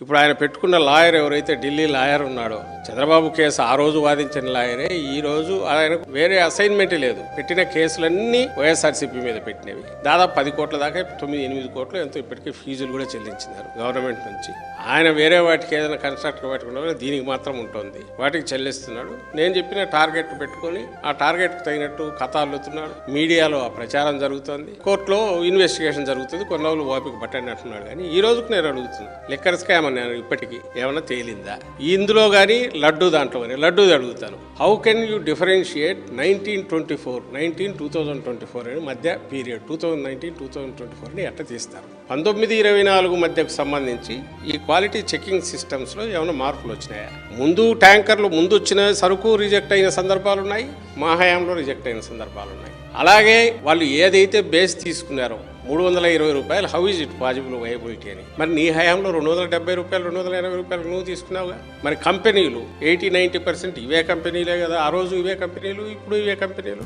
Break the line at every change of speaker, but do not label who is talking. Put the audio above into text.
ఇప్పుడు ఆయన పెట్టుకున్న లాయర్ ఎవరైతే ఢిల్లీ లాయర్ ఉన్నాడో చంద్రబాబు కేసు ఆ రోజు వాదించిన లాయరే ఈ రోజు ఆయనకు వేరే అసైన్మెంట్ లేదు. పెట్టిన కేసులన్నీ వైఎస్ఆర్సీపీ మీద పెట్టినవి. దాదాపు పది కోట్ల దాకా తొమ్మిది ఎనిమిది కోట్లు ఎంతో ఇప్పటికీ ఫీజులు కూడా చెల్లించినారు గవర్నమెంట్ నుంచి. ఆయన వేరే వాటికి ఏదైనా కన్స్ట్రక్ట్ పెట్టుకున్నా దీనికి మాత్రం ఉంటుంది. వాటికి చెల్లిస్తున్నాడు. నేను చెప్పిన టార్గెట్ పెట్టుకొని ఆ టార్గెట్ తగినట్టు కథ అల్లుతున్నాడు మీడియాలో ఆ ప్రచారం జరుగుతుంది. కోర్టులో ఇన్వెస్టిగేషన్ జరుగుతుంది. కొన్ని రోజులు ఓపిక పట్టండి అంటున్నాడు కానీ ఈ రోజుకు నేను అడుగుతున్నాను లిక్కర్ స్కామ్ అన్నాను ఇప్పటికీ ఏమైనా తేలిందా ఇందులో కానీ లడ్డు దాంట్లో కానీ లడ్డూది అడుగుతాను. How can you differentiate nineteen twenty four nineteen two thousand twenty four అని మధ్య period two thousand nineteen two thousand twenty ఫోర్ని ఎట్లా తీస్తారు పంతొమ్మిది ఇరవై నాలుగు మధ్యకు సంబంధించి ఈ క్వాలిటీ చెకింగ్ సిస్టమ్స్లో ఏమైనా మార్పులు వచ్చినాయా? ముందు ట్యాంకర్లు ముందు వచ్చిన సరుకు రిజెక్ట్ అయిన సందర్భాలు ఉన్నాయి? మా హయాంలో రిజెక్ట్ అయిన సందర్భాలు ఉన్నాయి. అలాగే వాళ్ళు ఏదైతే బేస్ తీసుకున్నారో మూడు వందల ఇరవై రూపాయలు how is it possible viability అని. మరి నీ హయాంలో రెండు వందల డెబ్బై రూపాయలు రెండు వందల ఎనభై రూపాయలు నువ్వు తీసుకున్నావుగా? మరి కంపెనీలు ఎయిటీ నైంటీ పర్సెంట్ ఇవే కంపెనీలే కదా ఆ రోజు ఇవే కంపెనీలు ఇప్పుడు ఇవే కంపెనీలు?